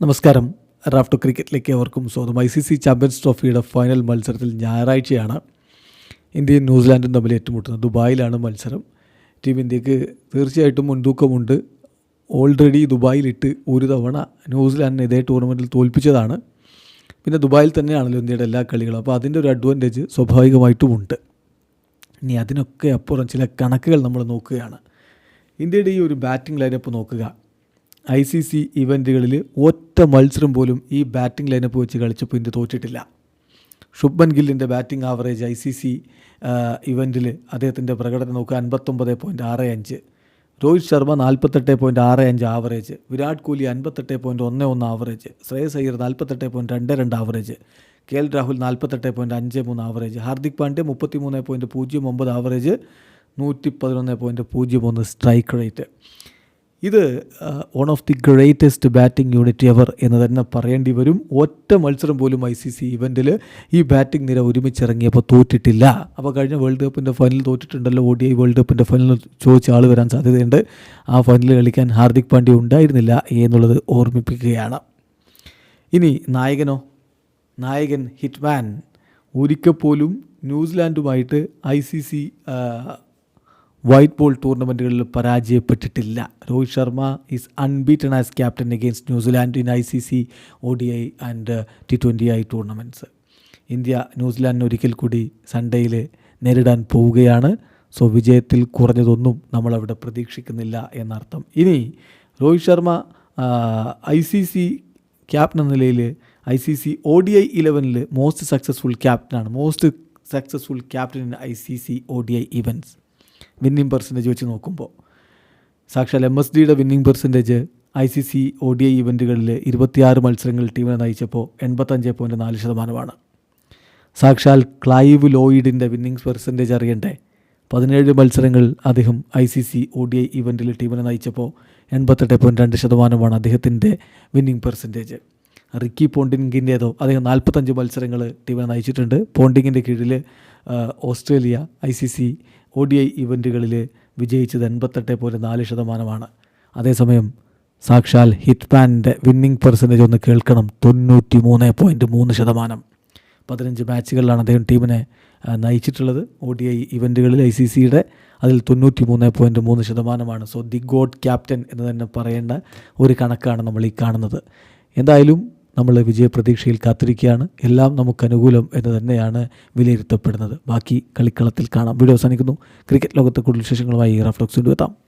നമസ്കാരം. റാഫ്റ്റോ ക്രിക്കറ്റിലേക്ക് അവർക്കും സ്വാഗതം. ഐ സി സി ചാമ്പ്യൻസ് ട്രോഫിയുടെ ഫൈനൽ മത്സരത്തിൽ ഞായറാഴ്ചയാണ് ഇന്ത്യയും ന്യൂസിലാൻഡും തമ്മിൽ ഏറ്റുമുട്ടുന്നത്. ദുബായിലാണ് മത്സരം. ടീം ഇന്ത്യയ്ക്ക് തീർച്ചയായിട്ടും മുൻതൂക്കമുണ്ട്. ഓൾറെഡി ദുബായിലിട്ട് ഒരു തവണ ന്യൂസിലാൻഡിനെ ഇതേ ടൂർണമെന്റിൽ തോൽപ്പിച്ചതാണ്. പിന്നെ ദുബായിൽ തന്നെയാണല്ലോ ഇന്ത്യയുടെ എല്ലാ കളികളും. അപ്പോൾ അതിന്റെ ഒരു അഡ്വാന്റേജ് സ്വാഭാവികമായിട്ടും ഉണ്ട് ഇനി അതിനൊക്കെ അപ്പുറം ചില കണക്കുകൾ നമ്മൾ നോക്കുകയാണ്. ഇന്ത്യയുടെ ഈ ഒരു ബാറ്റിംഗ് ലൈനപ്പ് നോക്കുക. ഐ സി സി ഇവന്റുകളിൽ ഒറ്റ മത്സരം പോലും ഈ ബാറ്റിംഗ് ലൈനപ്പ് വെച്ച് കളിച്ചപ്പോൾ ഇന്ത്യ തോറ്റിട്ടില്ല. Shubman ഗില്ലിന്റെ batting average I C C ഇവന്റിൽ അദ്ദേഹത്തിന്റെ പ്രകടനം നോക്കുക അൻപത്തൊമ്പത് പോയിന്റ് ആറ് അഞ്ച്. രോഹിത് ശർമ്മ നാൽപ്പത്തെട്ട് പോയിന്റ് ആറ് അഞ്ച് ആവറേജ് വിരാട് കോഹ്ലി അൻപത്തെട്ട് പോയിന്റ് ഒന്ന് ഒന്ന് ആവറേജ് ശ്രേയസ് അയ്യർ നാൽപ്പത്തെട്ട് പോയിന്റ് രണ്ട് രണ്ട് ആവറേജ് കെ എൽ രാഹുൽ നാൽപ്പത്തെട്ട് പോയിന്റ് അഞ്ച് മൂന്ന് ആവറേജ് ഹാർദിക് പാണ്ഡ്യ മുപ്പത്തി മൂന്ന് പോയിന്റ് പൂജ്യം ഒമ്പത് ആവറേജ് നൂറ്റി പതിനൊന്ന് പോയിന്റ് പൂജ്യം ഒന്ന് സ്ട്രൈക്ക് റേറ്റ് ഇത് one of the greatest batting unit ever എന്ന് തന്നെ പറയേണ്ടി വരും. ഒറ്റ മത്സരം പോലും ഐ സി സി ഇവന്റിൽ ഈ ബാറ്റിംഗ് നിര ഒരുമിച്ചിറങ്ങിയപ്പോൾ തോറ്റിട്ടില്ല. അപ്പോൾ കഴിഞ്ഞ വേൾഡ് കപ്പിന്റെ ഫൈനൽ തോറ്റിട്ടുണ്ടല്ലോ. ഡി ഐ വേൾഡ് കപ്പിന്റെ ഫൈനൽ ചോദിച്ച ആൾ വരാൻ സാധ്യതയുണ്ട്. ആ ഫൈനൽ കളിക്കാൻ ഹാർദിക് പാണ്ഡ്യ ഉണ്ടായിരുന്നില്ല എന്നുള്ളത് ഓർമ്മിപ്പിക്കുകയാണ്. ഇനി നായകനോ? നായകൻ ഹിറ്റ്മാൻ. ഒരിക്കൽ പോലും ന്യൂസിലാൻഡുമായിട്ട് I C C white ball ടൂർണമെന്റുകളിൽ പരാജയപ്പെട്ടിട്ടില്ല. Rohit Sharma is unbeaten as captain against New Zealand in I C C O D I and T twenty I tournaments India ന്യൂസിലാൻഡിന് ഒരിക്കൽ കൂടി സൺഡേയിൽ നേരിടാൻ പോവുകയാണ്. സോ വിജയത്തിൽ കുറഞ്ഞതൊന്നും നമ്മളവിടെ പ്രതീക്ഷിക്കുന്നില്ല എന്നർത്ഥം. ഇനി Rohit Sharma I C C captain എന്ന നിലയിൽ I C C O D I ഇലവനിൽ most successful ക്യാപ്റ്റനാണ് most successful captain in I C C O D I events winning percentage വെച്ച് നോക്കുമ്പോൾ സാക്ഷാൽ എം എസ് ഡിയുടെ winning percentage I C C O D I ഇവന്റുകളിൽ ഇരുപത്തിയാറ് മത്സരങ്ങളിൽ ടീമിനെ നയിച്ചപ്പോൾ എൺപത്തഞ്ച് point നാല് ശതമാനമാണ്. സാക്ഷാൽ ക്ലൈവ് ലോയിഡിന്റെ വിന്നിംഗ് പെർസെന്റേജ് അറിയണ്ടേ? പതിനേഴ് മത്സരങ്ങൾ അദ്ദേഹം I C C O D I ഇവന്റിൽ ടീമിനെ നയിച്ചപ്പോൾ എൺപത്തെട്ട് പോയിന്റ് രണ്ട് ശതമാനമാണ് അദ്ദേഹത്തിന്റെ വിന്നിംഗ് പെർസെന്റേജ് റിക്കി പോണ്ടിങ്ങിന്റേതോ അദ്ദേഹം നാൽപ്പത്തഞ്ച് മത്സരങ്ങൾ ടീമിനെ നയിച്ചിട്ടുണ്ട്. പോണ്ടിങ്ങിന്റെ കീഴിൽ Australia I C C O D I ഇവന്റുകളിൽ വിജയിച്ചത് എൺപത്തെട്ട് പോയിന്റ് നാല് ശതമാനമാണ്. അതേസമയം സാക്ഷാൽ ഹിറ്റ് ഹിറ്റ്മാന്റെ വിന്നിംഗ് പെർസെന്റേജ് ഒന്ന് കേൾക്കണം തൊണ്ണൂറ്റി മൂന്ന് പോയിന്റ് മൂന്ന് ശതമാനം. പതിനഞ്ച് മാച്ചുകളിലാണ് അദ്ദേഹം ടീമിനെ നയിച്ചിട്ടുള്ളത്. ഒ ഡി ഐ ഇവന്റുകളിൽ ഐ സി സിയുടെ അതിൽ തൊണ്ണൂറ്റി മൂന്ന് പോയിന്റ് മൂന്ന് ശതമാനമാണ്. സോ ദി ഗോഡ് ക്യാപ്റ്റൻ എന്ന് തന്നെ പറയേണ്ട ഒരു കണക്കാണ് നമ്മൾ ഈ കാണുന്നത്. എന്തായാലും നമ്മൾ വിജയപ്രതീക്ഷയിൽ കാത്തിരിക്കുകയാണ്. എല്ലാം നമുക്ക് അനുകൂലം എന്ന് തന്നെയാണ് വിലയിരുത്തപ്പെടുന്നത്. ബാക്കി കളിക്കളത്തിൽ കാണാം. വീഡിയോ അവസാനിക്കുന്നു. ക്രിക്കറ്റ് ലോകത്തെ കൂടുതൽ വിശേഷങ്ങളുമായി റഫ്ലക്സ് കൊണ്ടുവെത്താം